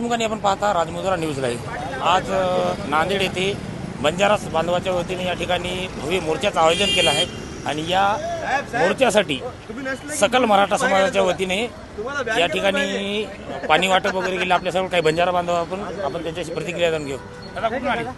देशमुख आणि आपण पाहता राजमुद्रा न्यूज लाईव्ह. आज नांदेड येथे बंजारा बांधवाच्या वतीने या ठिकाणी भव्य मोर्चाचं आयोजन केलं आहे आणि या मोर्चासाठी सकल मराठा समाजाच्या वतीने या ठिकाणी पाणी वाटप वगैरे केलं. आपल्यासमोर काही बंजारा बांधव आपण आपण त्यांच्याशी प्रतिक्रिया जाणून घेऊ. दादा कुठून आले?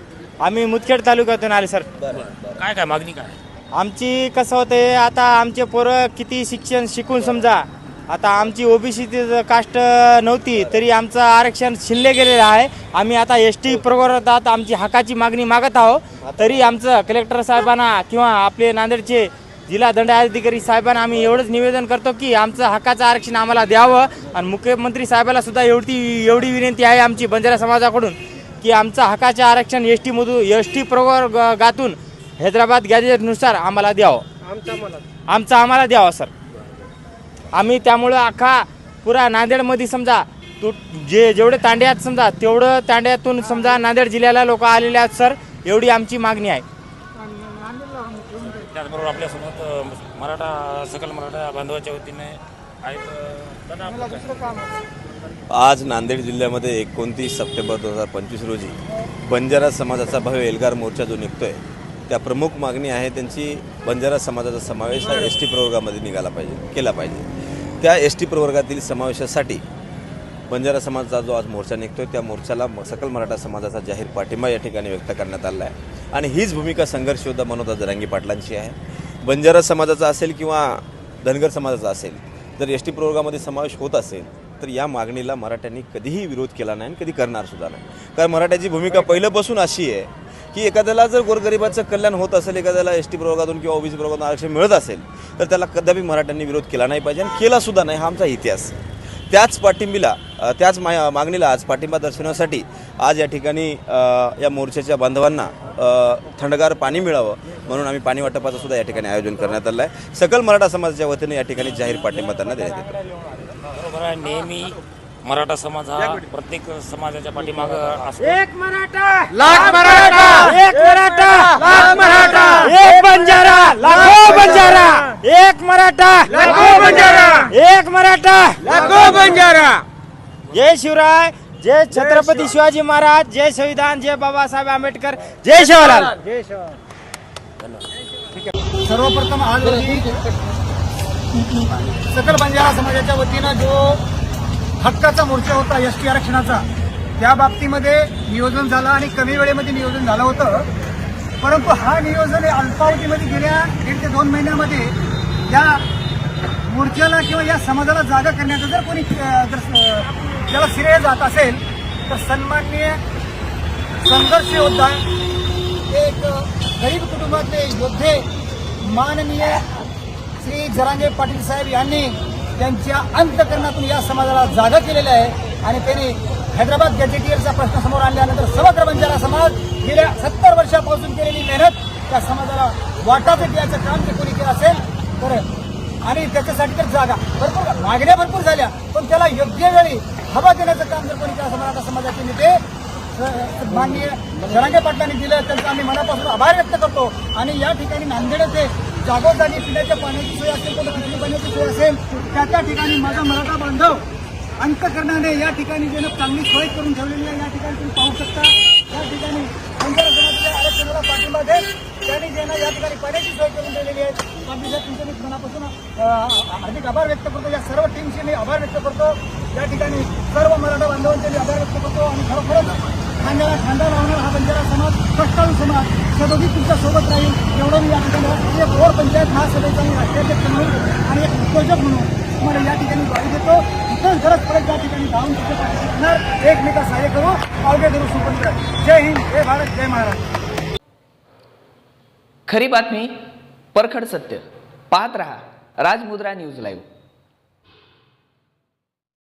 आम्ही मुदखेड तालुक्यातून आले सर. काय काय मागणी काय? आमची कसं होतं आता आमचे पोरं किती शिक्षण शिकून समजा आता आमची ओबीसी कास्ट नव्हती तरी आमचं आरक्षण शिल्ले गेलेलं आहे. आम्ही आता एस टी प्रवर्गात आमची हकाची मागणी मागत आहोत. तरी आमचं कलेक्टर साहेबांना किंवा आपले नांदेडचे जिल्हा दंडाधिकारी साहेबांना आम्ही एवढंच निवेदन करतो की आमचं हक्काचं आरक्षण आम्हाला द्यावं. आणि मुख्यमंत्री साहेबाला सुद्धा एवढी एवढी विनंती आहे आमची बंजारा समाजाकडून की आमचं हक्काचं आरक्षण एस टीमधून एस टी प्रवर्गातून हैदराबाद गॅजेटनुसार आम्हाला द्यावं. आमचं आम्हाला द्यावं सर. आम्ही त्यामुळं अख्खा पुरा नांदेडमध्ये समजा तू जे जेवढे तांडे आहेत समजा तेवढं तांड्यातून समजा नांदेड जिल्ह्याला लोक आलेले आहेत सर एवढी आमची मागणी आहे त्याचबरोबर आपल्यासोबत मराठा सकल मराठा बांधवाच्या वतीने? आज नांदेड जिल्ह्यामध्ये एकोणतीस सप्टेंबर दोन हजार पंचवीस रोजी बंजारा समाजाचा भव्य एल्गार मोर्चा जो निघतोय त्या प्रमुख मागणी आहे त्यांची बंजारा समाजाचा समावेश हा एस टी प्रवर्गामध्ये निघाला पाहिजे केला पाहिजे त्या एस टी प्रवर्गातील समावेशासाठी बंजारा समाजाचा जो आज मोर्चा निघतोय त्या मोर्चाला म- सकल मराठा समाजाचा जाहीर पाठिंबा या ठिकाणी व्यक्त करण्यात आला आहे आणि हीच भूमिका संघर्ष योद्धा मनोदा जरांगी पाटलांची आहे. बंजारा समाजाचा असेल किंवा धनगर समाजाचा असेल जर एस टी प्रवर्गामध्ये समावेश होत असेल तर या मागणीला मराठ्यांनी कधीही विरोध केला नाही आणि कधी करणार सुद्धा नाही. कारण मराठ्याची भूमिका पहिल्यापासून अशी आहे की एखाद्याला जर गोरगरिबाचं कल्याण होत असेल एखाद्याला एस टी प्रवर्गातून किंवा ओबीसी प्रवर्गातून आरक्षण मिळत असेल तर त्याला कदापि मराठ्यांनी विरोध केला नाही पाहिजे आणि केला सुद्धा नाही. हा आमचा इतिहास. त्याच पाठिंबीला त्याच मा मागणीला आज पाठिंबा दर्शवण्यासाठी आज या ठिकाणी या मोर्चाच्या बांधवांना थंडगार पाणी मिळावं म्हणून आम्ही पाणी वाटपाचं सुद्धा या ठिकाणी आयोजन करण्यात आलं आहे सकल मराठा समाजाच्या वतीने या ठिकाणी जाहीर पाठिंबा त्यांना देण्यात येतो. बरोबर आहे. नेहमी मराठा समाज हा प्रत्येक समाजाच्या पाठीमाग असतो. एक मराठा. लाख मराठा. एक मराठा. लाख मराठा. एक बंजारा. लाखो बंजारा. एक मराठा. लाखो बंजारा. एक मराठा. लाखो बंजारा. जय शिवराय. जय छत्रपती शिवाजी महाराज. जय संविधान. जय बाबासाहेब आंबेडकर. जय शिवलाल जय शिवलाल सर्वप्रथम आज सकल बंजारा समाजाच्या वतीनं जो हक्काचा मोर्चा होता एस टी आरक्षणाचा. त्या बाबतीमध्ये नियोजन झालं आणि कमी वेळेमध्ये नियोजन झालं होतं. परंतु हा नियोजन हे अल्पावधीमध्ये गेल्या दीड ते दोन महिन्यामध्ये या मोर्चाला किंवा या समाजाला जागा करण्याचं जर कोणी जर त्याला श्रेय जात असेल तर सन्माननीय संघर्ष योद्धा एक गरीब कुटुंबातले योद्धे माननीय श्री जरांगे पाटील साहेब यांनी त्यांच्या अंतकरणातून या समाजाला जागा केलेल्या आहे. आणि त्यांनी हैदराबाद गॅजेटियरचा प्रश्न समोर आणल्यानंतर समग्र बंजारा समाज गेल्या सत्तर वर्षापासून केलेली मेहनत त्या समाजाला वाटा द्यायचं काम जर कोणी केलं असेल तर आणि त्याच्यासाठी तर जागा. भरपूर मागण्या भरपूर झाल्या पण त्याला योग्य वेळी हवा देण्याचं काम जर कोणी केलं असं मराठा समाजाचे नेते माननीय जरांगे पाटलांनी दिलं त्यांचा आम्ही मनापासून आभार व्यक्त करतो. आणि या ठिकाणी नांदेड येथे जागोजागी पिण्याच्या पाण्याची सोय असेल किंवा पिण्याची पाण्याची सोय असेल त्या त्या ठिकाणी माझा मराठा बांधव अंतकरणाने या ठिकाणी जे चांगली सोय करून ठेवलेली आहे या ठिकाणी तुम्ही पाहू शकता. या ठिकाणी बंजारा समाजाच्या आरक्षणाला पाठिंबा देत त्यांनी ज्यांना या ठिकाणी पाण्याची सोय करून ठेवलेली आहे. बाकीच्या तुमच्या मी मनापासून हार्दिक आभार व्यक्त करतो. या सर्व टीमचे मी आभार व्यक्त करतो. या ठिकाणी सर्व मराठा बांधवांचे मी आभार व्यक्त करतो. आणि खरोखरच खांद्याला खांदा लावणार हा बंजारा समाज दोघी तुमच्यासोबत राहील. एवढं मी या एक गोर पंचायत महासभेचा मी राष्ट्राध्यक्ष म्हणून आणि एक उद्योजक म्हणून तुम्हाला या ठिकाणी ग्वाही देतो. इथंच गरज पडेल त्या ठिकाणी धावून तुमच्या पाठीशी एकमेका सहाय्य करू अवघे करू. सुपंथ जय हिंद जय भारत जय महाराज खरी बातमी परखड सत्य. पाहत रहा राजमुद्रा न्यूज लाईव्ह.